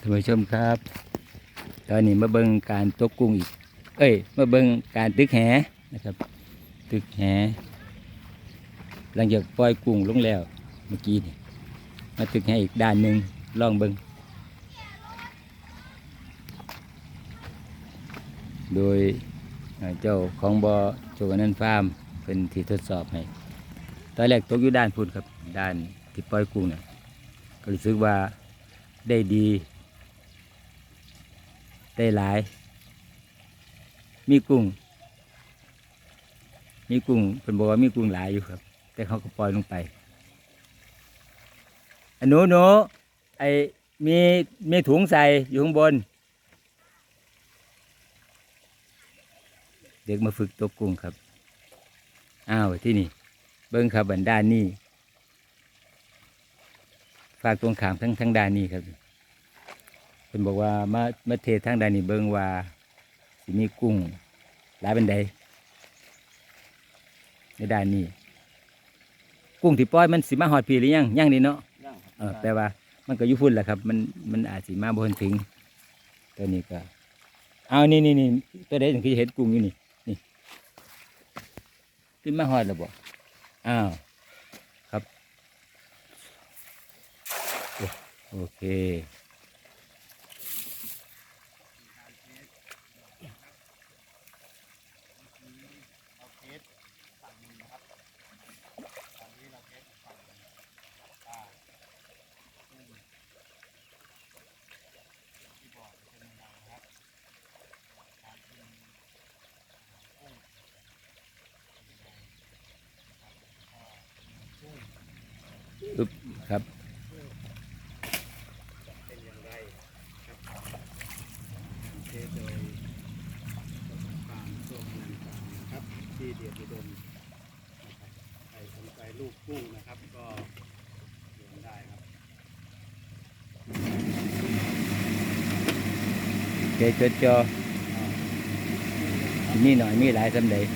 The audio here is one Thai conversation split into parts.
ท่านผู้ชมครับ ตอนนี้มาเบิ่งการตกกุ้งอีก เอ้ย มาเบิ่งการตึกแหนะครับ ตึกแหหลังจากปล่อยกุ้งลงแล้วเมื่อกี้นี่มาตึกแหอีกด้านหนึ่งลองเบิ่งโดยเอ่อเจ้าของบอ่อโจกนันฟาร์มเป็นที่ทดสอบให้ตอนแรกตกอยู่ด้านพุ่นครับ ด้านที่ปล่อยกุ้งเนี่ยก็รู้สึกว่าได้ดี ได้หลาย มีกุ้ง มีกุ้งเป็นบอกว่ามีกุ้งหลายอยู่ครับ แต่เขาก็ปล่อยลงไปอันหนูหนูไอมีมีถุงใส่อยู่ข้างบน เด็กมาฝึกตกกุ้งครับ อ้าวที่นี่ เบิ้งครับบันด้านนี้ฝากตรงขามทั้งทั้งด้านนี้ครับ เป็นบอกว่ามามาเททั้งด้านนี้เบิ้งว่าสิมีกุ้งหลายเป็นใดในด้านนี้ กุ้งที่ปล่อยมันสิมาหอดพีหรือยังยังนี่เนาะย่างครับเออแปลว่ามันก็อยุพุ่นแหละครับ มันมันอาจสิมาบนถึงตัวนี้ก็ เอานี่นี่นี่ตัวใดถึงคือเห็นกุ้งอยู่นี่นี่ขึ้นมาหอดแล้วบ่อ้าวครับโอโอเค เราเทสฝั่งหนึงนะครับตอนนี้เราเทสฝั่งหนึ่งอ่ากุ้งที่บอกเป็นยังไงนะครับการกินกุ้งเป็นยังไงนะครับก็กุ้ง ปึ๊บครับ จะเป็น อย่างไรครับเทสโดยฟาร์มโซมนันฟาร์มนะครับ ที่เดียดอุดมนะครับใครสนใจลูกกุ้งนะครับ ก็เรียนได้ครับเจจดจอมีหน่อยมีหลายสำเร็จ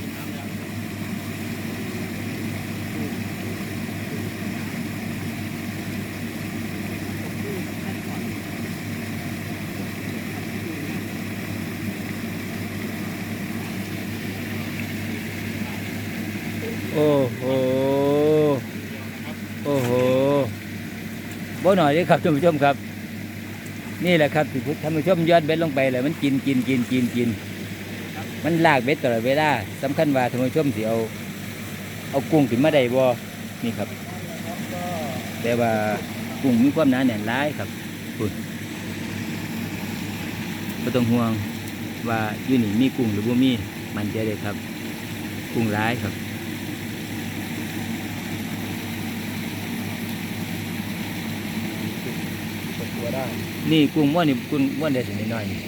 โอ้โห โอ้โหบ่หน่อยเลยครับท่านผู้ชมครับ นี่แหละครับที่ท่านผู้ชมย้อนเบ็ดลงไปเลยมันกินกินกินกินกิน มันลากเบ็ดตลอดเวลาสำคัญว่าท่านผู้ชมสิเอาเอากุ้งขึ้นมาได้บ่นี่ครับ แต่ว่ากุ้งมีความหนาแน่นร้ายครับคุณไม่ต้องห่วงว่าอยู่นี่มีกุ้งหรือบ่มีมันจะเลยครับ กุ้งร้ายครับ เปิดตัวได้ นี่กุ้งม้วนนี่กุ้งม้วนได้สินิดหน่อยนี่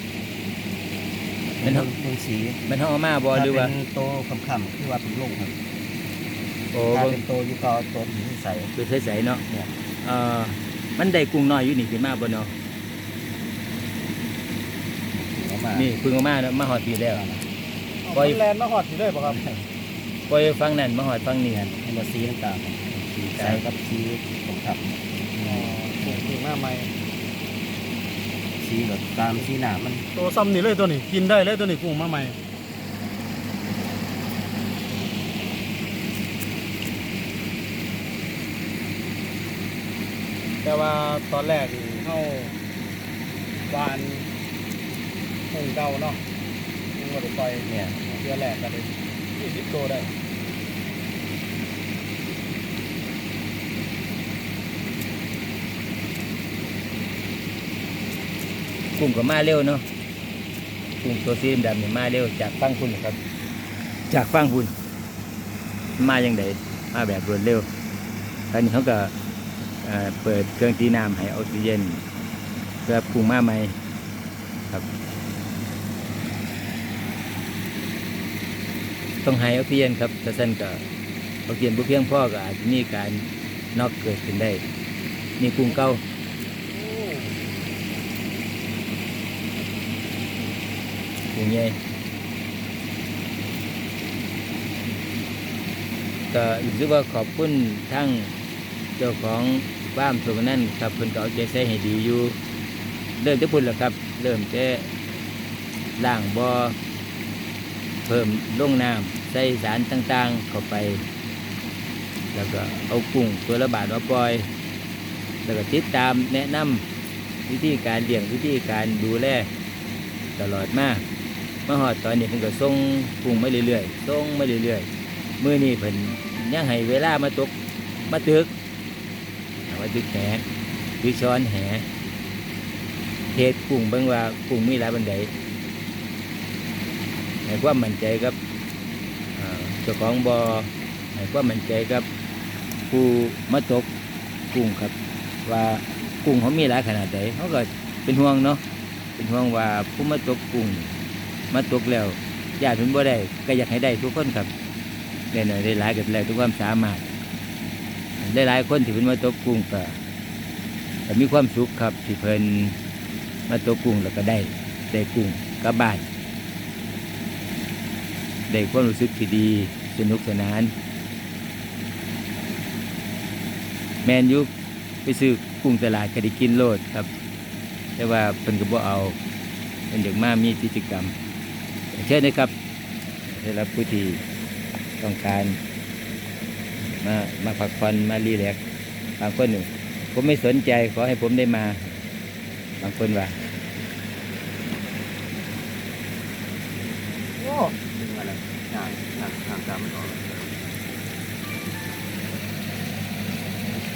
มันเท่าเป็นสีมันเท่าเอามาบ่หรือว่าถ้เป็นโตคำๆคือว่าเป็นลูกครับโอ้ถ้าเบิ่งเป็นโตอยู่ก็เอาตัวหินใส่คือใสๆเนาะเนี่ย เอ่อมันได้กุ้งน้อยอยู่นี่ขึ้นมาบ่เนาะออกมานี่เพิ่งเอามาเนาะมาหอดปีแล้ว ปล่อย แลนด์มาหอดอยู่เลยป่ะครับปล่อยฟังนั่นมาหอดฟังนี่เนี่ยให้มาสีต่างๆสีใส่กับสีผมขับอ๋อปลูกถึงหน้าไม้ สีแบบตามสีหนามันตัวซ้ำนี่เลยตัวนี้กินได้เลยตัวนี้กุ้งมาใหม่แต่ว่าตอนแรกนี่เข้าวานกุ้งเก่าเนาะกุ้งวัดไฟเนี่ยเดือนแรกก็ได้ยี่สิบตัวได้ กุ้งก็มาเร็วเนาะกุ้งตัวสีดำๆนี่มาเร็วจากฟังคุณครับ จากฟังคุณมาอย่างไดมาแบบรวดเร็วตอนนี้เขาก็เอ่อเปิดเครื่องตีน้ำให้ออกซิเจนเพื่อกุ้งมาใหม่ครับ ต้องให้ออกซิเจนครับถ้าสั้นก็ออกซิเจนบ่เพียงพอก็อาจจะมีการนอกเกิดขึ้นได้นี่กุ้งเก่า งใหญ่ก็รู้ว่าขอบคุณทั้งเจ้าของฟาร์มสุวรรณนั่นครับเพิ่นก็เอาใจใส่ให้ดีอยู่ เริ่มจะพุ่นแล้วครับ เริ่มจะล่างบ่อเพิ่มลงน้ำใส่สารต่างๆเข้าไป แล้วก็เอากุ้งตัวละบาทมาปล่อย แล้วก็ติดตามแนะนำวิธีการเลี้ยงวิธีการดูแลตลอดมาเมื่อหอดตอนนี้เพิ่นก็ส่งกุ้งมาเรื่อยๆส่งมาเรื่อยๆมื้อนี้เพิ่นยังให้เวลามาตกมาตึกมาตึกแหตึกช้อนแหเทศกุ้งเบิ่งว่ากุ้งมีหลายบันไดให้ความมั่นใจกับเจ้าของบ่อให้ความมั่นใจกับผู้มาตกกุ้งครับ ว่ากุ้งเขามีหลายขนาดไหนเขาก็เป็นห่วงเนาะเป็นห่วงว่าผู้มาตกกุ้ง มาตกแล้วญาติเพิ่นบ่ได้ก็อยากให้ได้ทุกคนครับได้หน่อยได้หลายก็แล้วทุกความสามารถได้หลายคนที่เพิ่นมาตกกุ้งก็ก็มีความสุขครับที่เพิ่นมาตกกุ้งแล้วก็ได้ได้กุ้งกลับบ้านได้ความรู้สึกที่ดีสนุกสนาน แมนยุไปซื้อกุ้งตลาดก็ได้กินโลดครับ แต่ว่าเพิ่นก็บ่เอาเป็นเด็กมามีกิจกรรม เช่นนะครับสำหรับผู้ที่ต้องการมามาพักผ่อนมารีแลกบางคนหนึ่งผมไม่สนใจขอให้ผมได้มา บางคนว่าโอ้อะไรห่างห่างห่างตามมันออก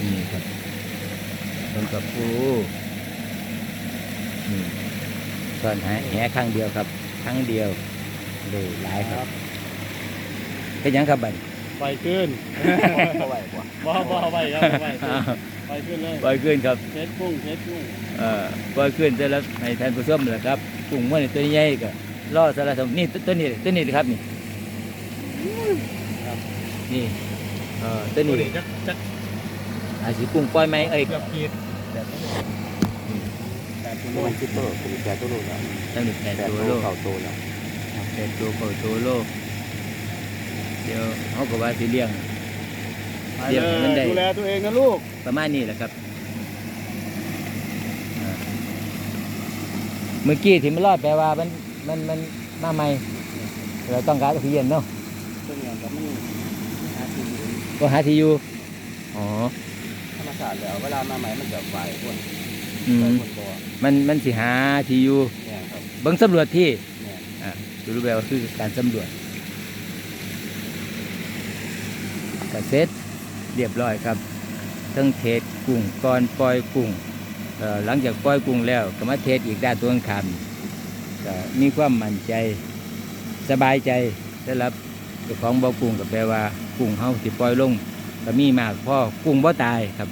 นี่ครับต้นกับปูนี่ตอนหาแหครั้งเดียวครับ รั้งเดียวเลยหลายครับเป็นหยังครับบัดไปขึ้นเอาไว้บ่บ่บ่เอาไปครับเอาไปขึ้นอ้าวไปขึ้นเลยปล่อยขึ้นครับเช็ดกุ้งเช็ดกุ้งเอ่อปล่อยขึ้นเสร็จแล้วให้ท่านผู้ชมเลยครับกุ้งมันตัวใหญ่ก็ล่อสารสมนี่ตัวตัวนี้ตัวนี้ครับนี่นี่เอ่อตัวนี้จักจักอาจสิกุ้งปล่อยไหมเอ้ย เกือบขีดแบบนี้ ต่คุณมันคิดตัวเป็นแก่ตัวโลแล้วตั้งแต่แปดแก่ตัวโลเข่าตัวแล้วแปดตัวเก้าตัวโลเดี๋ยวเขาก็ว่าสิเลี้ยง ไปเดี๋เลยวมันได้ ยดูแลตัวเองนะลูกประมาณนี้แหละครับอ่าเมื่อกี้ที่มันรอดแปลว่ามันมันมันมาใหม่ เราต้องการออกซิเจนเนาะตัวเนี้ยก็มันหาที่อยู่ก็หาที่อยู่อ๋อธรรมชาติแล้ว เวลามาใหม่มันจะฝ่ายคน อืฝ่ายมคนบ่มันมันสิหาที่อยู่เนี่ยครับเบิ่งสำรวจที่เนี่ยอ่าดูรูปแบบคือการสำรวจก็เสร็จเรียบร้อยครับทั้งเทศกุ้งก่อนปล่อยกุ้งเอ่อหลังจากปล่อยกุ้งแล้วก็มาเทศอีกด้านตัวข้างๆก็มีความมั่นใจสบายใจสำหรับเจ้าของบ่อกุ้งก็แปลว่ากุ้งเฮาสิปล่อยลง ก็มีมากพอกุ้งบ่ตายครับ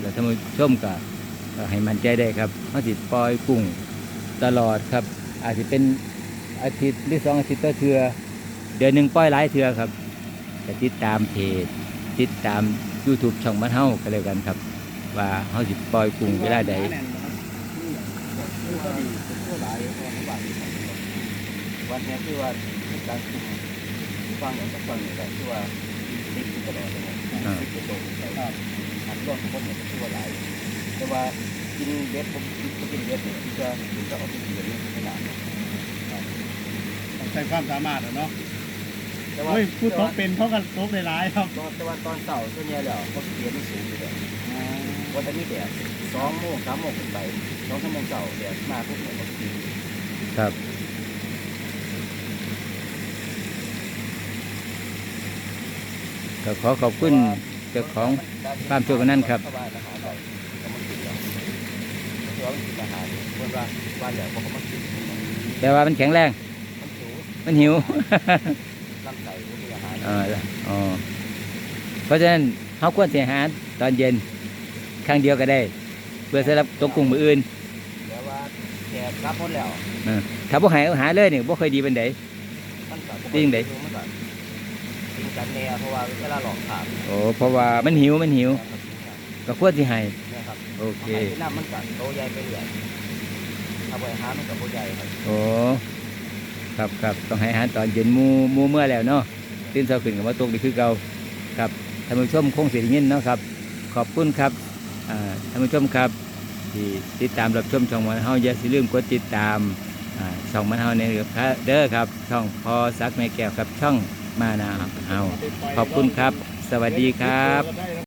แล้วท่านผู้ชมก็ ก็ให้มั่นใจได้ครับเฮาสิปล่อยกุ้งตลอดครับ อาจจะเป็นอาทิตย์หรือสองอาทิตย์ต่อเทือเดือนหนึ่งปล่อยหลายเทือครับก็ติดตามเพจติดตาม YouTube ช่องบ้านเฮาก็แล้วกันครับ ว่าเฮาสิปล่อยกุ้งเวลาใดวันนี้คือว่าการกินฟังอย่างก็ฟังอย่างที่ว่าติดตลอดเลยติดตลอดครับอันรอบคนเนี่ยก็คือว่าหลาย แต่ว่ากินเบ็ดผมกินเบ็ดเนี่ยจะจะเอาไปกินแบบนี้ขนาดใช้ความสามารถเนาะแต่ว่าเฮ้ยผู้ตกเป็นเขากันตกหลายๆครับแต่ว่าตอนเช้าส่วนใหญ่แล้วเขาเสียมันสูงอยู่แล้ววันนี้แดดสองโมงสามโมงขึ้นไปสองชั่วโมงเช้าแดดมาปุ๊บเนี่ยเขากินครับก็ขอขอบคุณเจ้าของฟาร์มโชคกันนั่นครับ คือว่ามันกินอาหารคนว่าว่าแล้วเขาก็มากินแต่ว่ามันแข็งแรง มันสูงมันหิวลำไส้ก็มีอาหารอ๋ออ๋อเพราะฉะนั้นเขาควรเสียหารตอนเย็นครั้งเดียวก็ได้ เพื่อสำหรับตกกุ้งมืออื่นแต่ว่าแขกรับหมดแล้วเออถ้าบ่หายเอาหาเลยเนี่ยบ่เคยดีเป็นได มันก็จริงเด้ มันก็กินกันแน่เพราะว่าเวลาหลอกขาดโอ้เพราะว่ามันหิวมันหิว ก็ควรสิให้เนี่ยครับ โอเคที่น้ำมันกัดโตใหญ่ไปเรื่อยถ้าไปหามันกับโตใหญ่ครับโอ้ครับครับต้องให้อาหารตอนเย็นหมูหมูเมื่อแล้วเนาะตื่นเช้าขึ้นกับมาตกนี่คือเก่าครับท่านผู้ชมคงเสียยินเนาะครับ ขอบคุณครับอ่าท่านผู้ชมครับที่ติดตามรับชมช่องมันเฮาอย่าสิลืมกดติดตามอ่าช่องมันเฮาในเด้อครับ ช่องพอซักแม่แก้วกับช่องมานาเฮาขอบคุณครับ สวัสดีครับได้